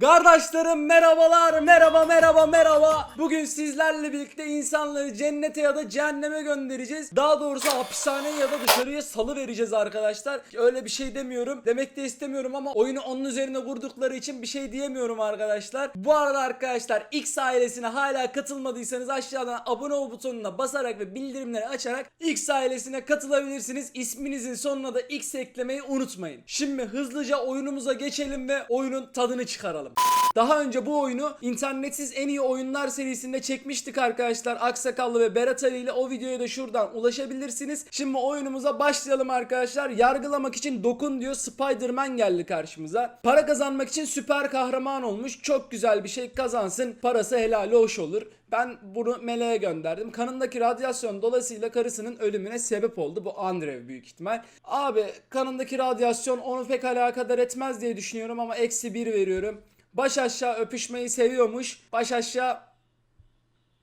Kardeşlerim merhabalar merhaba merhaba merhaba. Bugün sizlerle birlikte insanları cennete ya da cehenneme göndereceğiz. Daha doğrusu hapishaneye ya da dışarıya salı vereceğiz arkadaşlar. Öyle bir şey demiyorum demek de istemiyorum ama oyunu onun üzerine vurdukları için bir şey diyemiyorum arkadaşlar. Bu arada arkadaşlar X ailesine hala katılmadıysanız aşağıdan abone ol butonuna basarak ve bildirimleri açarak X ailesine katılabilirsiniz. İsminizin sonuna da X eklemeyi unutmayın. Şimdi hızlıca oyunumuza geçelim ve oyunun tadını çıkaralım daha önce bu oyunu internetsiz en iyi oyunlar serisinde çekmiştik arkadaşlar. Aksakallı ve Berat Ali ile o videoya da şuradan ulaşabilirsiniz. Şimdi oyunumuza başlayalım arkadaşlar. Yargılamak için dokun diyor. Spider-Man geldi karşımıza. Para kazanmak için süper kahraman olmuş. Çok güzel bir şey kazansın. Parası helal hoş olur. Ben bunu meleğe gönderdim. Kanındaki radyasyon dolayısıyla karısının ölümüne sebep oldu. Bu Andrev büyük ihtimal. Abi kanındaki radyasyon onu pek alakadar etmez diye düşünüyorum ama eksi bir veriyorum. Baş aşağı öpüşmeyi seviyormuş. Baş aşağı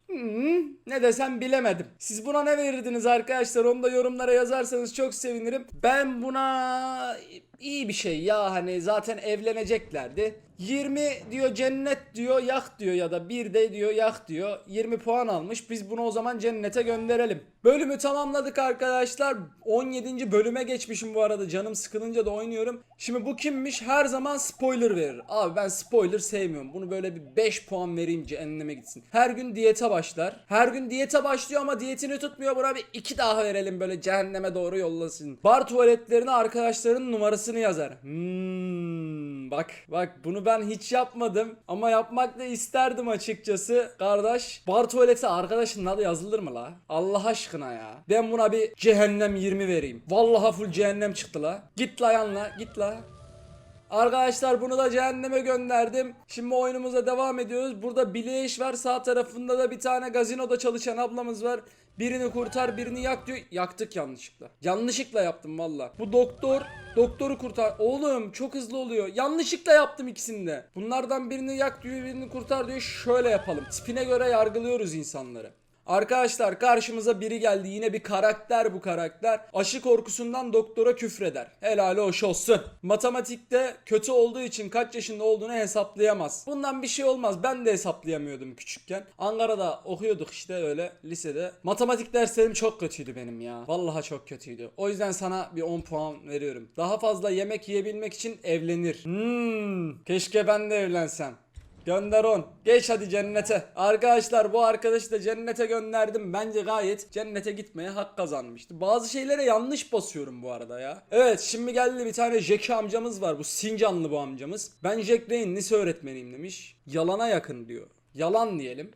Hmm, ne desem bilemedim. Siz buna ne verirdiniz arkadaşlar? Onu da yorumlara yazarsanız çok sevinirim. Ben buna iyi bir şey ya hani zaten evleneceklerdi. 20 diyor cennet diyor yak diyor ya da bir de diyor yak diyor. 20 puan almış. Biz bunu o zaman cennete gönderelim. Bölümü tamamladık arkadaşlar. 17. bölüme geçmişim bu arada. Canım sıkılınca da oynuyorum. Şimdi bu kimmiş? Her zaman spoiler verir. Abi ben spoiler sevmiyorum. Bunu böyle bir 5 puan vereyim cehenneme gitsin. Her gün diyete başlar. Her gün diyete başlıyor ama diyetini tutmuyor. Buna bir 2 daha verelim böyle cehenneme doğru yollasın. Bar tuvaletlerine arkadaşların numarasını yazar. Hmm, bak bak bunu ben hiç yapmadım ama yapmak da isterdim açıkçası. Kardeş bar tuvaleti arkadaşın adı yazılır mı la? Allah aşkına ya. Ben buna bir cehennem 20 vereyim. Vallahi full cehennem çıktı la. Git la yanla git la. Arkadaşlar bunu da cehenneme gönderdim. Şimdi oyunumuza devam ediyoruz. Burada Billie Eilish var. Sağ tarafında da bir tane gazinoda çalışan ablamız var. Birini kurtar birini yak diyor. Yaktık yanlışlıkla. Yanlışlıkla yaptım valla. Bu doktor doktoru kurtar. Oğlum çok hızlı oluyor. Yanlışlıkla yaptım ikisini de. Bunlardan birini yak diyor birini kurtar diyor. Şöyle yapalım. Tipine göre yargılıyoruz insanları. Arkadaşlar karşımıza biri geldi. Yine bir karakter bu karakter. Aşı korkusundan doktora küfreder. Helal hoş olsun. Matematikte kötü olduğu için kaç yaşında olduğunu hesaplayamaz. Bundan bir şey olmaz. Ben de hesaplayamıyordum küçükken. Ankara'da okuyorduk işte öyle lisede. Matematik derslerim çok kötüydü benim ya. Vallahi çok kötüydü. O yüzden sana bir 10 puan veriyorum. Daha fazla yemek yiyebilmek için evlenir. Hmm, keşke ben de evlensem. Gönder on. Geç hadi cennete. Arkadaşlar bu arkadaşı da cennete gönderdim. Bence gayet cennete gitmeye hak kazanmıştı. Bazı şeylere yanlış basıyorum bu arada ya. Evet şimdi geldi bir tane Jackie amcamız var. Bu Sincanlı bu amcamız. Ben Jack Ray'in lise öğretmeniyim demiş. Yalana yakın diyor. Yalan diyelim.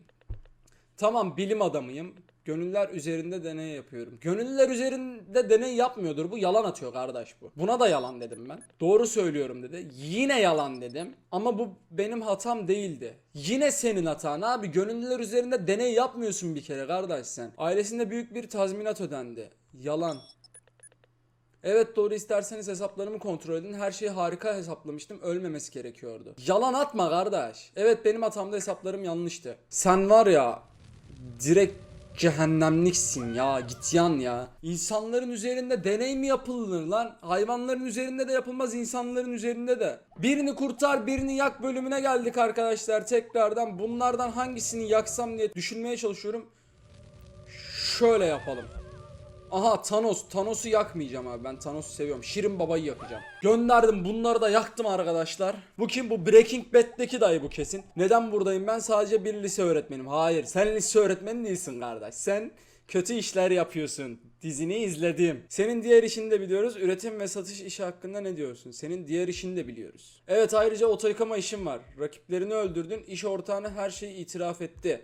Tamam bilim adamıyım. Gönüller üzerinde deney yapıyorum. Gönüller üzerinde deney yapmıyordur. Bu yalan atıyor kardeş bu. Buna da yalan dedim ben. Doğru söylüyorum dedi. Yine yalan dedim. Ama bu benim hatam değildi. Yine senin hatan abi. Gönüllüler üzerinde deney yapmıyorsun bir kere kardeş sen. Ailesinde büyük bir tazminat ödendi. Yalan. Evet doğru isterseniz hesaplarımı kontrol edin. Her şeyi harika hesaplamıştım. Ölmemesi gerekiyordu. Yalan atma kardeş. Evet benim hatamda hesaplarım yanlıştı. Sen var ya direkt cehennemliksin ya git yan ya. İnsanların üzerinde deney mi yapılır lan? Hayvanların üzerinde de yapılmaz insanların üzerinde de. Birini kurtar birini yak bölümüne geldik arkadaşlar tekrardan. Bunlardan hangisini yaksam diye düşünmeye çalışıyorum. Şöyle yapalım. Aha Thanos. Thanos'u yakmayacağım abi. Ben Thanos'u seviyorum. Şirin Baba'yı yakacağım. Gönderdim. Bunları da yaktım arkadaşlar. Bu kim? Bu Breaking Bad'deki dayı bu kesin. Neden buradayım? Ben sadece bir lise öğretmenim. Hayır. Sen lise öğretmeni değilsin kardeş. Sen kötü işler yapıyorsun. Dizini izledim. Senin diğer işini de biliyoruz. Üretim ve satış işi hakkında ne diyorsun? Senin diğer işini de biliyoruz. Evet ayrıca oto yıkama işin var. Rakiplerini öldürdün. İş ortağını her şeyi itiraf etti.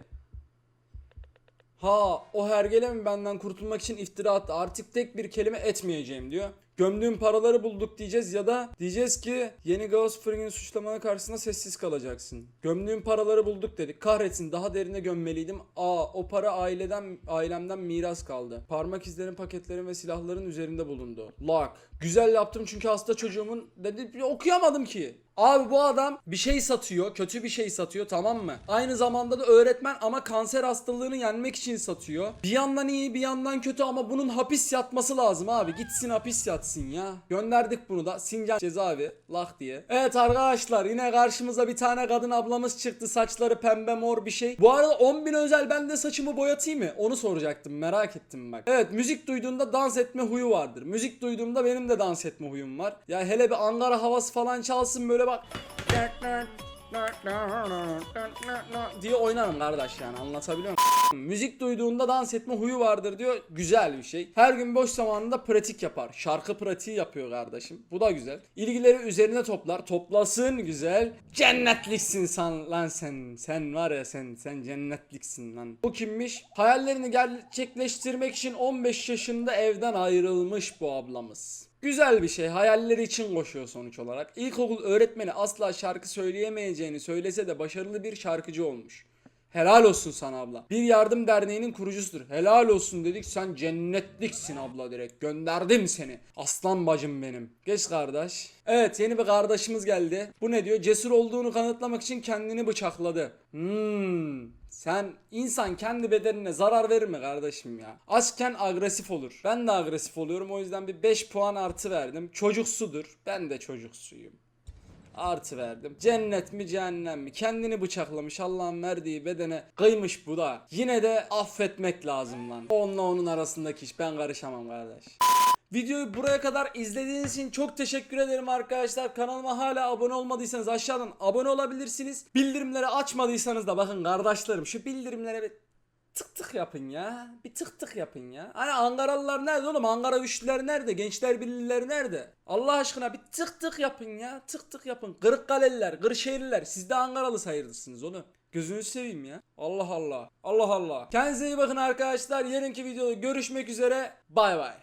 Ha o hergele mi benden kurtulmak için iftira attı artık tek bir kelime etmeyeceğim diyor. Gömdüğüm paraları bulduk diyeceğiz ya da diyeceğiz ki yeni Gauss Fring'in suçlamanın karşısında sessiz kalacaksın. Gömdüğüm paraları bulduk dedik. Kahretsin daha derine gömmeliydim. Aa o para aileden ailemden miras kaldı. Parmak izlerin, paketlerin ve silahların üzerinde bulundu. Lock. Güzel yaptım çünkü hasta çocuğumun dedi okuyamadım ki. Abi bu adam bir şey satıyor, kötü bir şey satıyor tamam mı? Aynı zamanda da öğretmen ama kanser hastalığını yenmek için satıyor. Bir yandan iyi bir yandan kötü ama bunun hapis yatması lazım abi. Gitsin hapis yatsın ya. Gönderdik bunu da Sincan cezaevi lah diye. Evet arkadaşlar yine karşımıza bir tane kadın ablamız çıktı. Saçları pembe mor bir şey. Bu arada 10.000 özel ben de saçımı boyatayım mı? Onu soracaktım merak ettim bak. Evet müzik duyduğunda dans etme huyu vardır. Müzik duyduğumda benim de dans etme huyum var. Ya hele bir Ankara havası falan çalsın böyle bak diye oynarım kardeş yani anlatabiliyor muyum? Müzik duyduğunda dans etme huyu vardır diyor. Güzel bir şey. Her gün boş zamanında pratik yapar. Şarkı pratiği yapıyor kardeşim. Bu da güzel. İlgileri üzerine toplar. Toplasın güzel. Cennetliksin sen lan sen. Sen var ya sen sen cennetliksin lan. Bu kimmiş? Hayallerini gerçekleştirmek için 15 yaşında evden ayrılmış bu ablamız. Güzel bir şey. Hayalleri için koşuyor sonuç olarak. İlkokul öğretmeni asla şarkı söyleyemeyeceğini söylese de başarılı bir şarkıcı olmuş. Helal olsun sana abla. Bir yardım derneğinin kurucusudur. Helal olsun dedik sen cennetliksin abla direkt. Gönderdim seni. Aslan bacım benim. Geç kardeş. Evet yeni bir kardeşimiz geldi. Bu ne diyor? Cesur olduğunu kanıtlamak için kendini bıçakladı. Hmm. Sen insan kendi bedenine zarar verir mi kardeşim ya? Açken agresif olur. Ben de agresif oluyorum o yüzden bir 5 puan artı verdim. Çocuksudur. Ben de çocuksuyum. Artı verdim. Cennet mi cehennem mi? Kendini bıçaklamış Allah'ın verdiği bedene kıymış bu da. Yine de affetmek lazım lan. Onunla onun arasındaki iş. Ben karışamam kardeş. Videoyu buraya kadar izlediğiniz için çok teşekkür ederim arkadaşlar. Kanalıma hala abone olmadıysanız aşağıdan abone olabilirsiniz. Bildirimleri açmadıysanız da bakın kardeşlerim şu bildirimlere bir tık tık yapın ya. Bir tık tık yapın ya. Hani Ankaralılar nerede oğlum? Ankara güçlüler nerede? Gençler birlileri nerede? Allah aşkına bir tık tık yapın ya. Tık tık yapın. Kırıkkaleliler, Kırşehirliler. Siz de Ankaralı sayılırsınız onu. Gözünü seveyim ya. Allah Allah. Allah Allah. Kendinize iyi bakın arkadaşlar. Yarınki videoda görüşmek üzere. Bay bay.